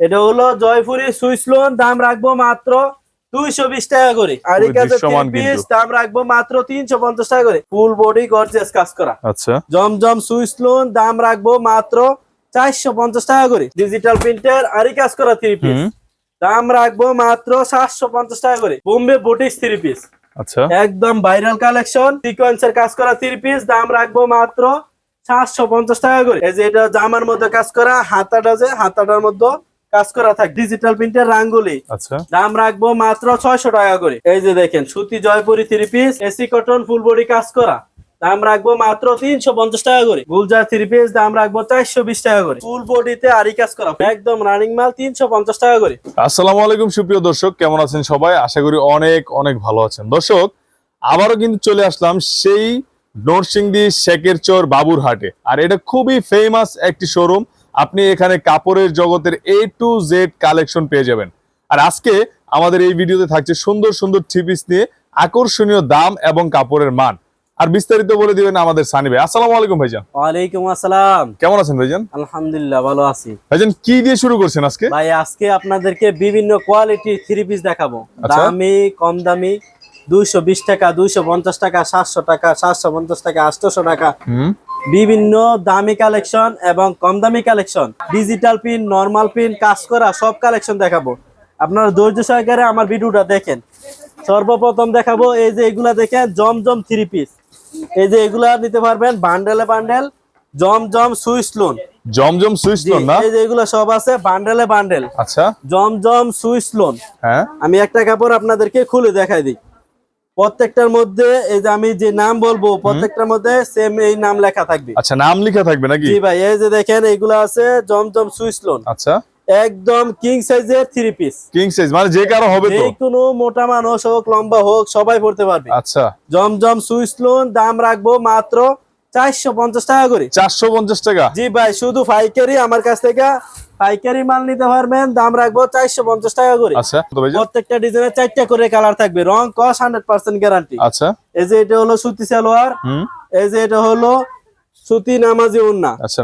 এটা হলো Jaipuri Swiss loan দাম রাখব মাত্র দুইশো বিশ টাকা করে। আর এই পিস দাম রাখব মাত্র তিনশো পঞ্চাশ টাকা করে। ফুল বডি গর্জিয়াস কাজ করা। আচ্ছা। জমজম সুইস লোন দাম রাখব মাত্র চারশো পঞ্চাশ টাকা করে। ডিজিটাল প্রিন্টার আরই কাজ করা থ্রি পিস দাম রাখব মাত্র সাতশো পঞ্চাশ টাকা করে। বোম্বে বুটিক্স থ্রি পিস আচ্ছা। একদম ভাইরাল কালেকশন সিকোয়েন্সের কাজ করা থ্রি পিস দাম রাখব মাত্র সাতশো পঞ্চাশ টাকা করে। এই যে এটা জামার মধ্যে কাজ করা হাতাটা যে হাতাটার মধ্যে কাজ করা থাকে ডিজিটাল প্রিন্টের রাঙ্গুলি। আচ্ছা। দাম রাখব মাত্র ছয়শো টাকা করে। এই যে দেখেন সুতি Jaipuri three piece AC cotton full body কাজ করা। দাম রাখব মাত্র তিনশো পঞ্চাশ টাকা করে। গুলজার থ্রি পিস দাম রাখব চারশো বিশ টাকা করে। ফুল বডিতে আরি কাজ করা। একদম রানিং মাল তিনশো পঞ্চাশ টাকা করে। আসসালামু আলাইকুম সুপ্রিয় দর্শক কেমন আছেন সবাই? আশা করি অনেক অনেক ভালো আছেন। দর্শক আবারও কিন্তু চলে আসলাম সেই নরসিংদী শেখের চর বাবুর হাটে আর এটা খুবই ফেমাস একটি শোরুম আপনি এখানে কাপড়ের জগতের এ টু জেড কালেকশন পেয়ে যাবেন। আর আজকে আমাদের এই ভিডিওতে থাকছে সুন্দর সুন্দর থ্রি পিস নিয়ে আকর্ষণীয় দাম এবং কাপড়ের মান। আর বিস্তারিত বলে দিবেন আমাদের সানি ভাই। আসসালামু আলাইকুম ভাইজান। ওয়ালাইকুম আসসালাম। কেমন আছেন ভাইজান? আলহামদুলিল্লাহ ভালো আছি। ভাইজান কি দিয়ে শুরু করছেন আজকে? ভাই আজকে আপনাদেরকে বিভিন্ন কোয়ালিটির থ্রি পিস দেখাবো। আচ্ছা। দামি কম দামি দুইশো বিশ টাকা দুইশো পঞ্চাশ টাকা সাতশো টাকা সাতশো পঞ্চাশ টাকা আটশোশো টাকা। হুম। বিভিন্ন দামি কালেকশন এবং কম দামি collection. Digital pin normal pin কাজ করা সব কালেকশন দেখাবো। আপনারা ধৈর্য সহকারে আমার ভিডিওটা দেখেন। সর্বপ্রথম দেখাবো এই যে এগুলা দেখেন জমজম থ্রি পিস এই যে এগুলা নিতে পারবেন বান্ডেলে bundle Zamzam Swiss lawn Zamzam Swiss lawn না? এই যে এগুলো সব আছে বান্ডেলে বান্ডেল। আচ্ছা। জমজম সুইস লোন হ্যাঁ। আমি একটা কাপড় আপনাদেরকে খুলে দেখাই দিই। প্রত্যেকটার মধ্যে এই যে আমি যে নাম বলব প্রত্যেকটার মধ্যে সেম এই নাম লেখা থাকবে। আচ্ছা নাম লেখা থাকবে নাকি? জি ভাই এই যে দেখেন এগুলো আছে জমজম সুইস লোন আচ্ছা। একদম কিং সাইজের থ্রি পিস কিং সাইজ মানে যে কারও হবে তো। কোনো মোটা মানুষ হোক লম্বা হোক সবাই পড়তে পারবে। আচ্ছা। জমজম সুইস লোন দাম রাখব মাত্র চারশো পঞ্চাশ টাকা করে। চারশো পঞ্চাশ টাকা। জি ভাই শুধু পাইকারি আমার কাছ থেকে পাইকারি মাল নিতে পারবেন দাম রাখব চারশো পঞ্চাশ টাকা করে। আচ্ছা প্রত্যেকটা ডিজাইনের চারটা করে কালার থাকবে রং কস হান্ড্রেড পার্সেন্ট গ্যারান্টি আচ্ছা। এই যে এটা হলো সুতি সালোয়ার এই যে এটা হলো সুতি নামাজি উন্না আচ্ছা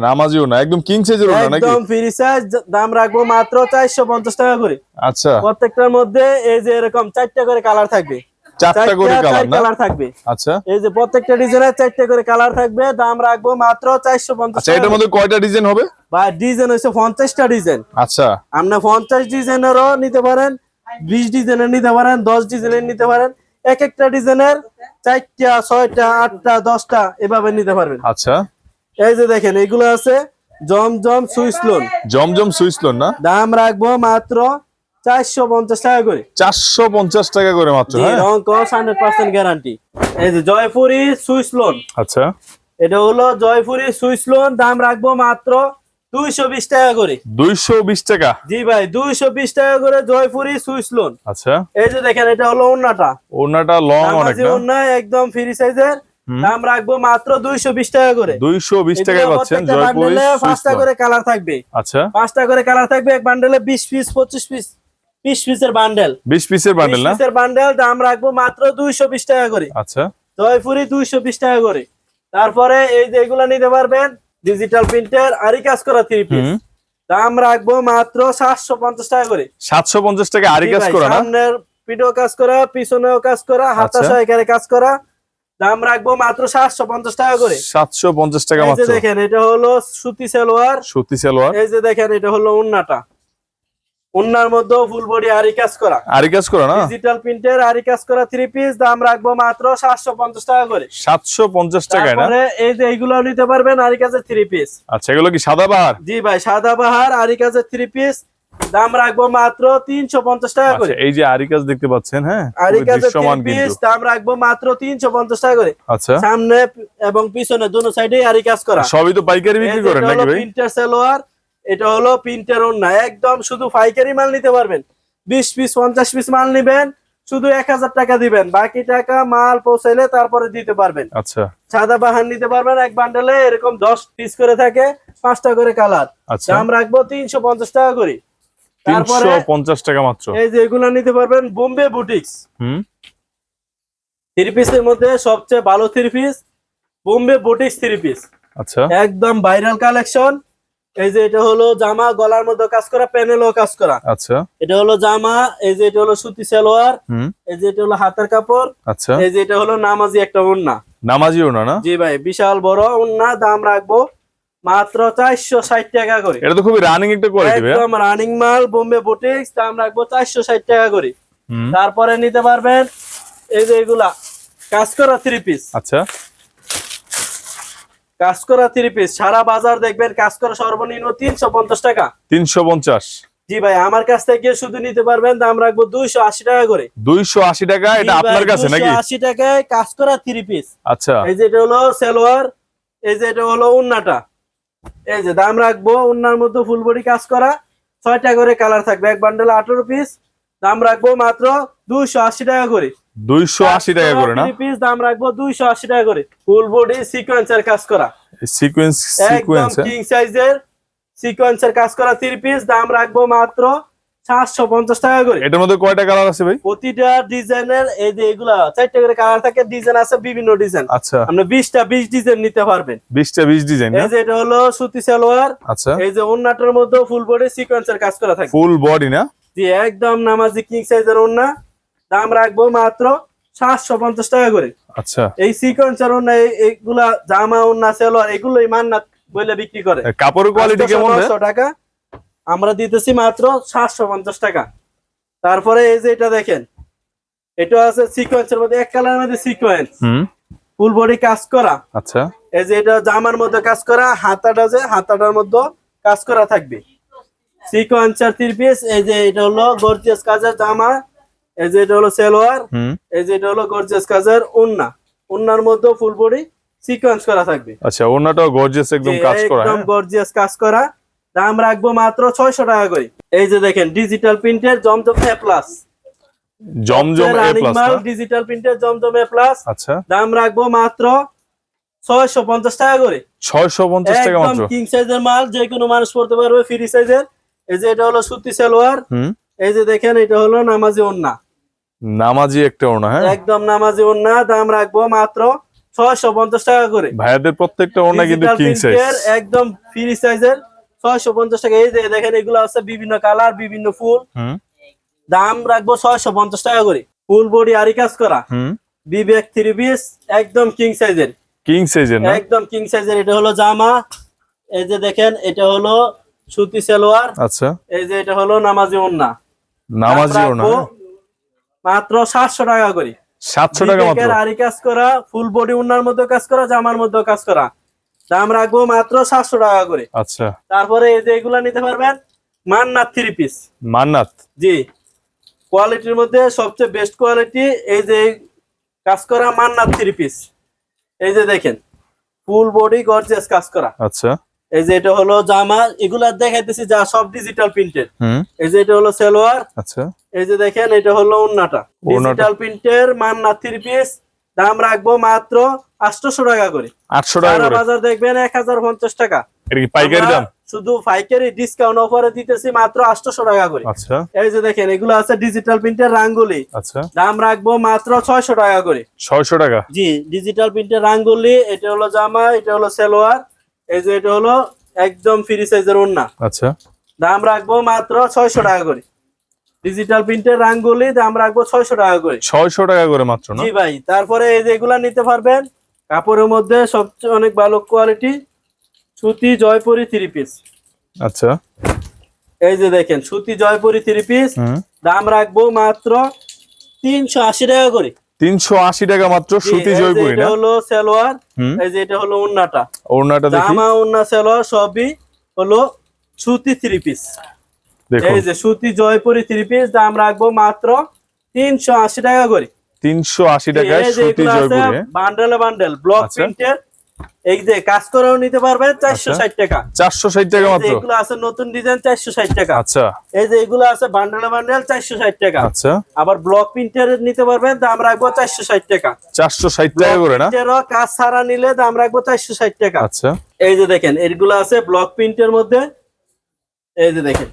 একদম কিং সাইজের ওটা নাকি? একদম ফ্রি সাইজ দাম রাখব মাত্র চারশো পঞ্চাশ টাকা করে। আচ্ছা। প্রত্যেকটার মধ্যে এই যে এরকম চারটা করে কালার থাকবে। চারটা করে কালার না? কালার থাকবে। আচ্ছা। এই যে প্রত্যেকটা ডিজাইনের চারটা করে কালার থাকবে। দাম রাখব মাত্র চারশো পঞ্চাশ আচ্ছা এটার মধ্যে কয়টা ডিজাইন হবে? বা ডিজাইন পঞ্চাশটা ডিজাইন। আচ্ছা। আপনি পঞ্চাশ ডিজাইনেরও নিতে পারেন বিশ ডিজাইনের নিতে পারেন দশ ডিজাইনের নিতে পারেন। এক একটা ডিজাইনের চারটা ছয়টা আটটা দশটা এভাবে নিতে পারবেন। আচ্ছা। এই যে দেখেন এগুলো আছে Zamzam Swiss lawn. Zamzam Swiss lawn না? দাম রাখব মাত্র চারশো পঞ্চাশ টাকা করে। চারশো পঞ্চাশ টাকা করে মাত্র হ্যাঁ? রং কস গ্যারান্টি। এই যে জয়পুরি সুইস লোন। আচ্ছা। এটা হলো জয়পুরি সুইস লোন দাম রাখব মাত্র দুইশো বিশ টাকা করে। দুইশো বিশ টাকা? জি ভাই দুইশো বিশ টাকা করে জয়পুরি সুইস লোন। আচ্ছা। এই যে দেখেন এটা হলো ওন্নাটা ওনাটা লং অনেক না? ওন্না একদম ফ্রি সাইজের। দাম রাখব মাত্র দুইশো বিশ টাকা করে। দুইশো বিশ টাকায় এগুলো পাচ্ছেন জয়পুরি বান্ডেলে পাঁচটা লোন। করে কালার থাকবে। আচ্ছা। পাঁচটা করে কালার থাকবে এক বান্ডেলে বিশ পিস পঁচিশ পিস বিশ পিসের বান্ডেল বিশ পিসের বান্ডেল না? পিসের বান্ডেল দাম রাখব মাত্র দুইশো বিশ টাকা করে। আচ্ছা। জয়পুরি দুইশো বিশ টাকা করে। তারপরে এই যে এগুলা নিতে পারবেন ডিজিটাল প্রিন্টার আরই কাজ করা থ্রি পিস দাম রাখব মাত্র সাতশো পঞ্চাশ টাকা করে। সাতশো পঞ্চাশ টাকা আরি কাজ করা না? সামনের পিঠেও কাজ করা পিছনেও কাজ করা হাতা আচ্ছা। সহকারে কাজ করা। দাম রাখব মাত্র সাতশো পঞ্চাশ টাকা করে। সাতশো পঞ্চাশ টাকা এই যে দেখেন এটা হলো সুতি সালোয়ার। সুতি সালোয়ার। এই যে দেখেন এটা হলো উন্নাটা উন্নার মধ্যেও ফুল বডি আরি কাজ করা। আরি কাজ করা না? ডিজিটাল প্রিন্টের আরি কাজ করা থ্রি পিস দাম রাখব মাত্র সাতশো পঞ্চাশ টাকা করে। সাতশো পঞ্চাশ টাকায় না? তারপরে এই যে এইগুলো নিতে পারবেন আরি কাজের থ্রি পিস আচ্ছা এগুলো কি সাদা বাহার? জি ভাই সাদা বাহার আরি কাজের থ্রি পিস দাম রাখব মাত্র তিনশো পঞ্চাশ টাকা করে। আচ্ছা এই যে আরি কাজ দেখতে পাচ্ছেন হ্যাঁ? আরি কাজের থ্রি পিস দাম রাখব মাত্র তিনশো পঞ্চাশ টাকা করে। আচ্ছা। সামনে এবং পিছনে দুনো সাইডে আরি কাজ করা। সবই তো পাইকারি বিক্রি করেন নাকি ভাই? প্রিন্টার সালোয়ার এটা হলো প্রিন্টার ওন্না একদম শুধু পাইকারি মাল নিতে পারবেন। বিশ পিস পঞ্চাশ পিস মাল নিবেন শুধু এক হাজার টাকা দিবেন। বাকি টাকা মাল পৌঁছাইলে তারপরে দিতে পারবেন। আচ্ছা। সাদা বাহান নিতে পারবেন এক বান্ডেলে এরকম দশ পিস করে থাকে পাঁচটা করে কালার। আচ্ছা। দাম রাখব তিনশো পঞ্চাশ টাকা করে। তারপরে পঞ্চাশ টাকা মাত্র? এই যে এগুলো নিতে পারবেন বোম্বে বুটিক্স। হুম? থ্রি পিসের মধ্যে সবচেয়ে ভালো three piece Bombay boutiques three piece. আচ্ছা। একদম ভাইরাল কালেকশন। এই যে এটা হলো জামা গলার মধ্যে কাজ করা প্যানেলও কাজ করা। আচ্ছা। এটা হলো জামা এই যে এটা হলো সুতি সালোয়ার এই যে এটা হলো হাতের কাপড় আচ্ছা। এই যে এটা হলো নামাজি একটা ওন্না নামাজিও না না? জি ভাই বিশাল বড় ওন্না দাম রাখব মাত্র চারশো ষাট টাকা করে। এটা তো খুবই রানিং একটা কোয়ালিটি একদম রানিং মাল বোম্বে বুটিক্স দাম রাখব চারশো ষাট টাকা করে। তারপরে নিতে পারবেন এই যে এগুলা কাজ করা থ্রি পিস আচ্ছা। কাজ করা থ্রি পিস সারা বাজার দেখবেন কাজ করা সর্বনিম্ন তিনশো পঞ্চাশ টাকা। তিনশো পঞ্চাশ। জি ভাই আমার কাছ থেকে শুধু নিতে পারবেন দাম রাখব দুইশো আশি টাকা করে। দুইশো আশি টাকা এটা আপনার কাছে নাকি? 280 টাকায় কাজ করা থ্রি পিস আচ্ছা। এই যে এটা হলো সেলোয়ার এই যে এটা হলো উন্নাটা। এই যে দাম রাখব উন্নার মধ্যে ফুল বডি কাজ করা ছয়টা করে কালার থাকবে এক বান্ডেল আঠারো পিস দাম রাখব মাত্র দুইশো আশি টাকা করে। দুইশো আশি টাকা করে না? পিস দাম রাখব দুইশো আশি টাকা করে। ফুল বডি সিকোয়েন্সের কাজ করা। সিকোয়েন্স একদম সিকোয়েন্স কিং সাইজের সিকোয়েন্সের কাজ করা থ্রি পিস দাম রাখব মাত্র সাতশো পঞ্চাশ টাকা করে। এটার মধ্যে কয়টা কালার আছে ভাই? প্রতিটা ডিজাইনের এই যে এগুলা চারটে করে কালার থাকে ডিজাইন আছে বিভিন্ন ডিজাইন আচ্ছা। আপনি বিশটা বিশ ডিজাইন নিতে পারবেন। বিশটা বিশ ডিজাইন এই যে এটা হলো সুতি সালোয়ার আচ্ছা। এই যে ওন্নাটার মধ্যে ফুল বডি সিকোয়েন্সের কাজ করা থাকে ফুল বডি না? জি একদম নামাজি কিং সাইজের ওন্না। দাম রাখব মাত্র সাতশো পঞ্চাশ টাকা করে। আচ্ছা। এই সিকোয়েন্সের ওন্না এইগুলা জামা ওন্না সালোয়ার এগুলোই মান্নাত বলে বিক্রি করে। কাপড়ের কোয়ালিটি কেমন ভাই? 800 টাকা। আমরা দিতেছি মাত্র সাতশো পঞ্চাশ টাকা। তারপরে এই যে এটা দেখেন এটা আছে সিকোয়েন্সের মধ্যে এক কালারের মধ্যে সিকোয়েন্স ফুল বডি কাজ করা। আচ্ছা। এই যে এটা জামার মধ্যে কাজ করা হাতাটা যে হাতাটার মধ্যে কাজ করা থাকবে। সিকোয়েন্সার থ্রি পিস এই যে এটা হলো গর্জিয়াস কাজের জামা। এই যে এটা হলো সেলোয়ার হুম। এই যে এটা হলো গর্জিয়াস কাজের উন্না। উন্নার মধ্যে ফুল বডি সিকোয়েন্স করা থাকবে। আচ্ছা ওনাটাও গর্জিয়াস একদম কাজ করা একদম হ্যাঁ? গর্জিয়াস কাজ করা। দাম রাখব মাত্র ছয়শো টাকা করে। এই যে দেখেন ডিজিটাল প্রিন্টের Zamzam A plus Zamzam A plus digital প্রিন্টের জমজম এ প্লাস আচ্ছা। দাম রাখব মাত্র ছয়শো পঞ্চাশ টাকা করে। ছয়শো পঞ্চাশ টাকা একদম কিং সাইজের মাল যে কোনো মানুষ পড়তে পারবে ফ্রি সাইজের এই যে এটা হলো সুতি সালোয়ার। হুম। এই যে দেখেন এটা হলো নামাজি ওন্না নামাজি একটা ওনা হ্যাঁ? একদম নামাজি ওন্না দাম রাখব মাত্র ছয়শো পঞ্চাশ টাকা করে। ভাইয়াদের প্রত্যেকটা ওনা কিন্তু কিং সাইজ একদম ফ্রি সাইজের ছয়শো পঞ্চাশ টাকা। এই যে দেখেন এগুলো আছে বিভিন্ন কালার বিভিন্ন ফুল। দাম রাখব ছয়শো পঞ্চাশ টাকা করে। ফুল বডি আরি কাজ করা। বিবেক থ্রি পিস একদম কিং সাইজের কিং সাইজের একদম কিং সাইজের এটা হলো জামা। এই যে দেখেন এটা হলো সুতি সালোয়ার। আচ্ছা। এই যে এটা হলো নামাজি ওন্না নামাজি ওনা মাত্র সাতশো টাকা করে। সাতশো টাকা মাত্র। আরি কাজ করা ফুল বডি উন্নার মধ্যে কাজ করা জামার মধ্যে কাজ করা। দাম রাখব মাত্র সাতশো টাকা করে। আচ্ছা। তারপরে এই যে এগুলা নিতে পারবেন মান্নাত থ্রি পিস মান্নাত? জি। কোয়ালিটির মধ্যে সবচেয়ে বেস্ট কোয়ালিটি এই যে কাজ করা মান্নাত থ্রি পিস এই যে দেখেন ফুল বডি গর্জিয়াস কাজ করা। আচ্ছা। এই যে এটা হলো জামা এগুলা দেখাইতেছি যা সব ডিজিটাল প্রিন্টেড এই যে এটা হলো সালোয়ার আচ্ছা। এই যে দেখেন এটা হলো উন্নাটা ডিজিটাল প্রিন্টের মান্নাত থ্রি পিস দাম রাখব মাত্র আটশোশো টাকা করে। আটশো টাকা বাজার দেখবেন এক হাজার পঞ্চাশ টাকা। পাইকারি দাম? শুধু পাইকারি ডিসকাউন্ট অফারে দিতেছি মাত্র আটশোশো টাকা করে। আচ্ছা। এই যে দেখেন এগুলো আছে ডিজিটাল প্রিন্টের রাঙ্গুলি। আচ্ছা। দাম রাখব মাত্র ছয়শো টাকা করে। ছয়শো টাকা। জি ডিজিটাল প্রিন্টের রাঙ্গুলি এটা হলো জামা এটা হলো সালোয়ার। এই যে এটা হলো একদম ফ্রি সাইজের ওন্না আচ্ছা। দাম রাখব মাত্র ছয়শো টাকা করে। ডিজিটাল প্রিন্টের রাঙ্গুলি দাম রাখব ছয়শো টাকা করে। ছয়শো টাকা করে মাত্র না? জি ভাই তারপরে এই যে এগুলা নিতে পারবেন কাপড়ের মধ্যে সবচেয়ে অনেক ভালো কোয়ালিটি সুতি জয়পুরি থ্রি পিস আচ্ছা। এই যে দেখেন সুতি জয়পুরি থ্রি পিস দাম রাখব মাত্র তিনশো আশি টাকা করে। তিনশো আশি টাকা মাত্র সুতি জয়পুরি না এটা হলো সালোয়ার এই যে এটা হলো ওন্নাটা ওন্নাটা দেখি। জামা ওন্না সালোয়ার সবই হলো সুতি থ্রি পিস এই যে সুতি জয়পুরি থ্রি পিস দাম রাখব মাত্র তিনশো আশি টাকা করে। তিনশো আশি টাকায় এই সুতি জয়পুরি বান্ডেল বান্ডেল ব্লক। প্রিন্টের এই যে কাজ করেও নিতে পারবেন চারশো আচ্ছা। ষাট টাকা। চারশো ষাট টাকা মাত্র? এগুলো আছে নতুন ডিজাইন চারশো ষাট টাকা। আচ্ছা। এই যে এগুলো আছে বান্ডেলে বান্ডেল চারশো ষাট টাকা। আচ্ছা। আবার ব্লক প্রিন্টের নিতে পারবেন দাম রাখব চারশো ষাট টাকা। চারশো ষাট টাকা করে না? কাজ ছাড়া নিলে দাম রাখব চারশো ষাট টাকা। আচ্ছা। এই যে দেখেন এগুলো আছে ব্লক প্রিন্টের মধ্যে। এই যে দেখেন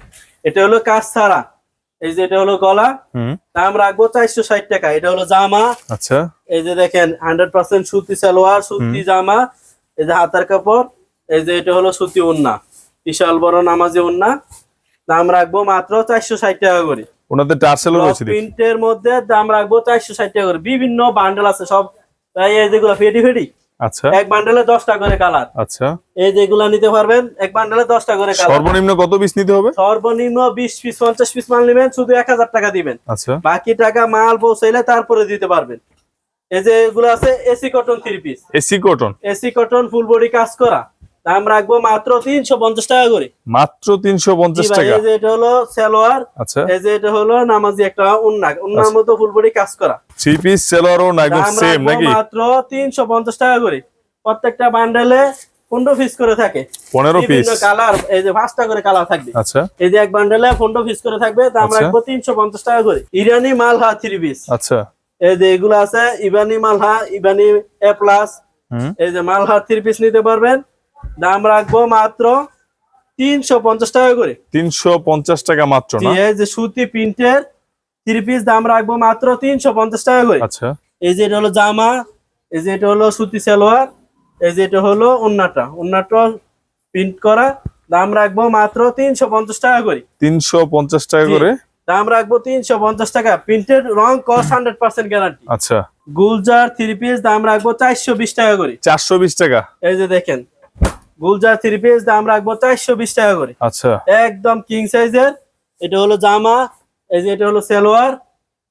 এটা হলো কাজ ছাড়া। এই যে এটা হলো গলা দাম রাখব চারশো ষাট টাকা। এটা হলো জামা। আচ্ছা। এই যে দেখেন হান্ড্রেড পার্সেন্ট সুতি সালোয়ার সুতি জামা এই যে হাতার কাপড় এই যে এটা হলো সুতি উন্না বিশাল বড় নামাজি ওন্না দাম রাখব মাত্র চারশো ষাট টাকা করে। টার্সেলও রয়েছে প্রিন্টের মধ্যে দাম রাখব চারশো ষাট টাকা করে। বিভিন্ন বান্ডেল আছে সব। এই যেগুলো ফেডি ফেডি আচ্ছা। এক বান্ডেলে দশটা করে কালার। আচ্ছা। এই যেগুলা নিতে পারবেন এক বান্ডেলে দশটা করে কালার। সর্বনিম্ন কত পিস নিতে হবে? সর্বনিম্ন বিশ পিস পঞ্চাশ পিস মাল নেবেন শুধু এক হাজার টাকা দিবেন। আচ্ছা। বাকি টাকা মাল পৌঁছাইলে তারপরে দিতে পারবেন। এই যে এগুলো আছে AC cotton three piece AC cotton AC cotton full body কাজ করা। দাম রাখব মাত্র তিনশো পঞ্চাশ টাকা করে। মাত্র তিনশো পঞ্চাশ টাকা? এই যে এটা হলো সালোয়ার আচ্ছা। এই যে এটা হলো নামাজি একটা উন্না উন্নার আচ্ছা। মতো ফুল বডি কাজ করা। থ্রি পিস সেলোয়ারও না একদম দাম সেম নাকি? মাত্র তিনশো পঞ্চাশ টাকা করে। প্রত্যেকটা বান্ডেলে পনেরো পিস করে থাকে। পনেরো পিস? কালার এই যে পাঁচটা করে কালার থাকবে। আচ্ছা। এই যে এক বান্ডেলে পনেরো পিস করে থাকবে দাম আচ্ছা। রাখব তিনশো পঞ্চাশ টাকা করে। ইরানি মালহা থ্রি পিস। আচ্ছা। এই যে এগুলো আছে ইবানি মালহা ইবানি এ প্লাস এই যে মালহা থ্রি পিস নিতে পারবেন। দাম রাখব মাত্র তিনশো পঞ্চাশ টাকা করে। তিনশো পঞ্চাশ টাকা মাত্র যে সুতি প্রিন্টের থ্রি পিস দাম রাখব মাত্র তিনশো পঞ্চাশ টাকা করে। আচ্ছা। এই যে এটা হলো জামা এই যে এটা হলো সুতি সালোয়ার এই যে এটা হলো উন্নাটা উন্নাটা প্রিন্ট করা দাম রাখব মাত্র তিনশো পঞ্চাশ টাকা করে। তিনশো পঞ্চাশ টাকা করে? দাম রাখব তিনশো পঞ্চাশ টাকা। প্রিন্টের রং কস হান্ড্রেড পার্সেন্ট গ্যারান্টি। আচ্ছা। গুলজার থ্রি পিস দাম রাখব চারশো বিশ টাকা করে। চারশো বিশ টাকা? এই যে দেখেন গুলজার থ্রি পিস দাম রাখব চারশো বিশ টাকা করে। আচ্ছা। একদম কিং সাইজের এটা হলো জামা এই যে এটা হলো সালোয়ার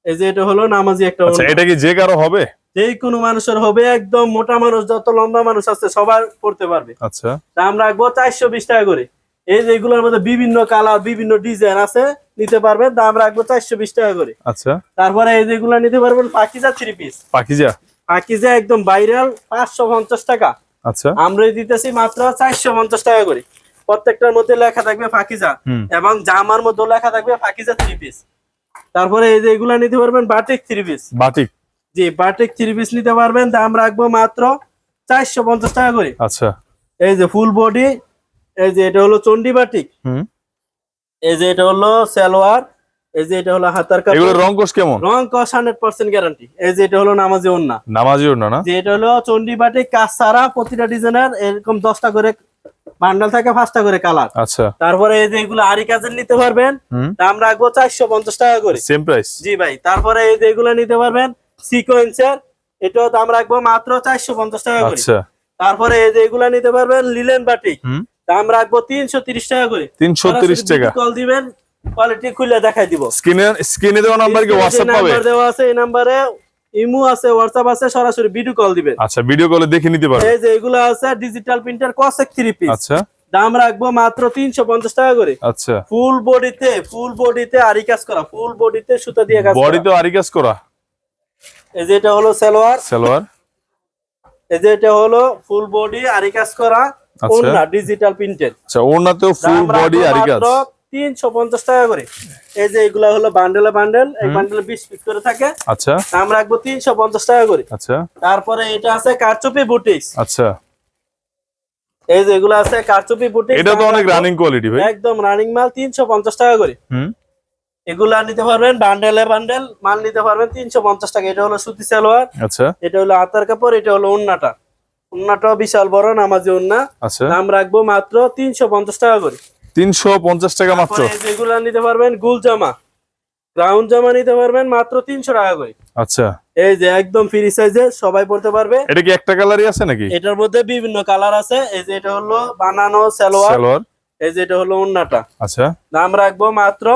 এই যে এটা হলো নামাজি একটা আচ্ছা এটা কি যে কারও হবে? যে কোনো মানুষের হবে একদম মোটা মানুষ যত লম্বা মানুষ আছে সবার পড়তে পারবে। আচ্ছা। দাম রাখব চারশো বিশ টাকা করে। এই যে এগুলোর মধ্যে বিভিন্ন কালার বিভিন্ন ডিজাইন আছে নিতে পারবেন দাম রাখব চারশো বিশ টাকা করে। আচ্ছা। তারপরে এই যেগুলো নিতে পারবেন পাকিজা থ্রি পিস পাকিজা? পাকিজা একদম ভাইরাল পাঁচশো পঞ্চাশ টাকা। আচ্ছা। আমরা দিতেছি মাত্র চারশো পঞ্চাশ টাকা করে। প্রত্যেকটার মধ্যে লেখা থাকবে ফাকিজা এবং জামার মধ্যে লেখা থাকবে ফাকিজা থ্রি পিস তারপরে এই যে এগুলা নিতে পারবেন বাটিক থ্রি পিস বাটিক জি বাটিক থ্রি পিস নিতে পারবেন দাম রাখব মাত্র চারশো পঞ্চাশ টাকা করে। আচ্ছা। এই যে ফুল বডি এই যে এটা হলো চন্ডি বাটিক হুম। এই যে এটা হলো সালোয়ার এই যে এটা হলো হাতার এগুলো রং কোষ কেমন? রং কস হান্ড্রেড পার্সেন্ট গ্যারান্টি এই যে এটা হলো নামাজি ওন্না নামাজিও না না? যে এটা হলো চন্ডি বাটিক কাজ সারা প্রতিটা ডিজাইনের এরকম দশটা করে বান্ডাল থাকে পাঁচটা করে কালার। আচ্ছা। তারপরে এই যে এগুলো আরি কাজের নিতে পারবেন। দাম রাখব চারশো পঞ্চাশ টাকা করে। সেম প্রাইস জি ভাই তারপরে এই যে এগুলো নিতে পারবেন সিকোয়েন্সের এটাও দাম রাখব মাত্র চারশো পঞ্চাশ টাকা করে। আচ্ছা। তারপরে এই যে এগুলো নিতে পারবেন লিলেন হুম। দাম রাখব তিনশো তিরিশ টাকা করে। তিনশো তিরিশ টাকা। কল দিবেন। কোয়ালিটি খুলে দেখাই দিব। স্ক্রিনে স্ক্রিনে দেওয়া নাম্বার কি হোয়াটসঅ্যাপ পাবে? নাম্বার দেওয়া আছে এই নাম্বারে ইমো আছে হোয়াটসঅ্যাপ আছে সরাসরি ভিডিও কল দিবেন। আচ্ছা ভিডিও কলে দেখে নিতে পারবে এই যে এগুলো আছে ডিজিটাল প্রিন্টার কসেক থ্রি পিস আচ্ছা। দাম রাখব মাত্র তিনশো পঞ্চাশ টাকা করে। আচ্ছা। ফুল বডিতে ফুল বডিতে আরি কাজ করা ফুল বডিতে সুতা দিয়ে কাজ বডি করা। তো আরি কাজ করা? এই যে এটা হলো সালোয়ার। সালোয়ার? এই যে এটা হলো ফুল বডি আরি কাজ করা। ওন্না ডিজিটাল প্রিন্টের আচ্ছা ওনাতেও ফুল বডি আরি কাজ। তিনশো পঞ্চাশ টাকা করে। এই যে এগুলা হলো বান্ডেলে বান্ডেল এই বান্ডেলে বিশ পিস করে থাকে। আচ্ছা। দাম রাখব তিনশো পঞ্চাশ টাকা করে। আচ্ছা। তারপরে এটা আছে কারচুপি বুটিক্স। আচ্ছা। এই যে এগুলো আছে কারচুপি বুটিক্স এটা তো অনেক রানিং কোয়ালিটি ভাই। একদম রানিং মাল তিনশো পঞ্চাশ টাকা করে। হুম। এগুলা নিতে পারবেন বান্ডেলে বান্ডেল মাল নিতে পারবেন তিনশো পঞ্চাশ টাকা। এটা হলো সুতি সালোয়ার। আচ্ছা। এটা হলো আতার কাপড় এটা হলো উন্নাটা উন্নাটাও বিশাল বড় নামাজি উন্না আচ্ছা। দাম রাখব মাত্র তিনশো পঞ্চাশ টাকা করে। তিনশো পঞ্চাশ টাকা মাত্র। যেগুলা নিতে পারবেন গুল জামা। গ্রাউন্ড জামা নিতে পারবেন মাত্র তিনশো টাকা করে। আচ্ছা। এই যে একদম ফ্রি সাইজে সবাই পড়তে পারবে। এটা কি একটা কালারই আছে নাকি? এটার মধ্যে বিভিন্ন কালার আছে। এই যে এটা হলো বানানো সালোয়ার। সালোয়ার। এই যে এটা হলো উন্নাটা আচ্ছা। দাম রাখব মাত্র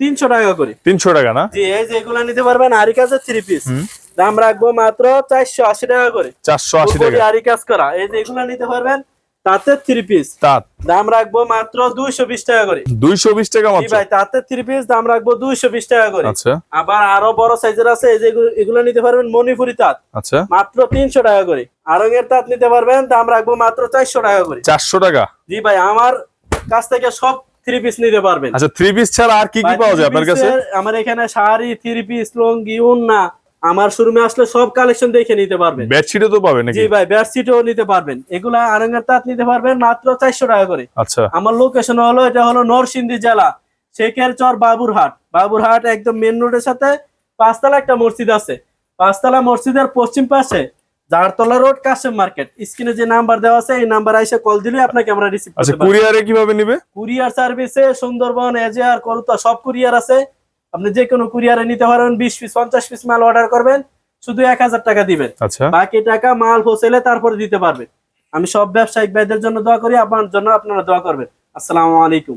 তিনশো টাকা করে। তিনশো টাকা না? জি এই যে এগুলা নিতে পারবেন আরি কাজের থ্রি পিস দাম রাখব মাত্র চারশো আশি টাকা করে। চারশো আশি ফুলকপি টাকা। আরি কাজ করা। এই যে এগুলা নিতে পারবেন তাতে থ্রি পিস তাঁত। দাম রাখব মাত্র দুইশো বিশ টাকা করে। দুইশো বিশ টাকা মাত্র? ভাই তাতে থ্রি পিস দাম রাখব দুইশো বিশ টাকা করে। আচ্ছা। আবার আরও বড় সাইজের আছে এই যে এগুলো- এগুলো নিতে পারবেন মণিপুরি তাঁত। আচ্ছা। মাত্র তিনশো টাকা করে। আরঙের তাঁত নিতে পারবেন দাম রাখব মাত্র চারশো টাকা করে। চারশো টাকা? জি ভাই আমার কাছ থেকে সব থ্রি পিস নিতে পারবেন। আচ্ছা থ্রি পিস ছাড়া আর কি কি পাওয়া যায় আপনার কাছে? আমার এখানে শাড়ি থ্রি পিস লঙ্গি উন্না আমার শোরুমে আসলে সব কালেকশন দেখে নিতে পারবেন। বেডশিটও তো পাবে নাকি? জি ভাই বেডশিটও নিতে পারবেন। এগুলা আরঙের তাঁত নিতে পারবেন মাত্র চারশো টাকা করে। আচ্ছা। আমার লোকেশন হলো এটা হলো নরসিংদী জেলা শেখের চর বাবুরহাট। বাবুরহাট একদম মেন রোডের সাথে পাঁচতলা একটা মসজিদ আছে। পাঁচতলা মসজিদের পশ্চিম পাশে জারতলা রোড কাশেম মার্কেট। স্ক্রিনে যে নাম্বার দেওয়া আছে এই নাম্বার এসে কল দিলে আপনাকে আমরা রিসিভ আচ্ছা করতে পারব। কুরিয়ারে কীভাবে নিবে? কুরিয়ার সার্ভিসে সুন্দরবন এজেআর করুতা সব কুরিয়ার আছে। আপনি যে কোনো কুরিয়ারে নিতে পারেন বিশ পিস পঞ্চাশ পিস মাল অর্ডার করবেন শুধু এক হাজার টাকা দিবেন। আচ্ছা। বাকি টাকা মাল হোসেলে তারপরে দিতে পারবেন। আমি সব ব্যবসায়িক ভাইদের জন্য দোয়া করি আপনার জন্য আপনারা দোয়া করবেন। আসসালামু আলাইকুম।